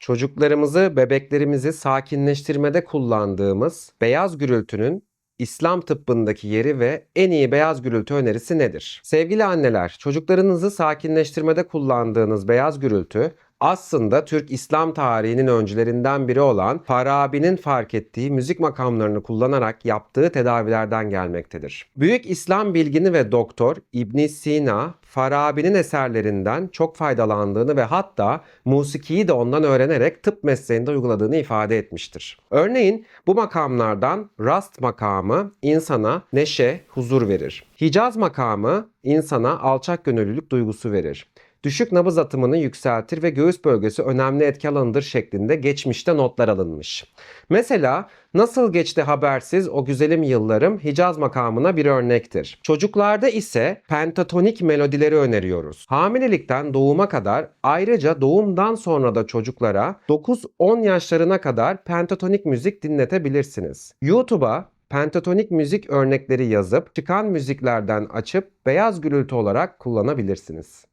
Çocuklarımızı, bebeklerimizi sakinleştirmede kullandığımız beyaz gürültünün İslam tıbbındaki yeri ve en iyi beyaz gürültü önerisi nedir? Sevgili anneler, çocuklarınızı sakinleştirmede kullandığınız beyaz gürültü aslında Türk İslam tarihinin öncülerinden biri olan Farabi'nin fark ettiği müzik makamlarını kullanarak yaptığı tedavilerden gelmektedir. Büyük İslam bilgini ve doktor İbn Sina, Farabi'nin eserlerinden çok faydalandığını ve hatta musikiyi de ondan öğrenerek tıp mesleğinde uyguladığını ifade etmiştir. Örneğin bu makamlardan Rast makamı insana neşe, huzur verir. Hicaz makamı insana alçak gönüllülük duygusu verir düşük nabız atımını yükseltir ve göğüs bölgesi önemli etki alanıdır şeklinde geçmişte notlar alınmış. Mesela nasıl geçti habersiz o güzelim yıllarım Hicaz makamına bir örnektir. Çocuklarda ise pentatonik melodileri öneriyoruz. Hamilelikten doğuma kadar ayrıca doğumdan sonra da çocuklara 9-10 yaşlarına kadar pentatonik müzik dinletebilirsiniz. YouTube'a pentatonik müzik örnekleri yazıp çıkan müziklerden açıp beyaz gürültü olarak kullanabilirsiniz.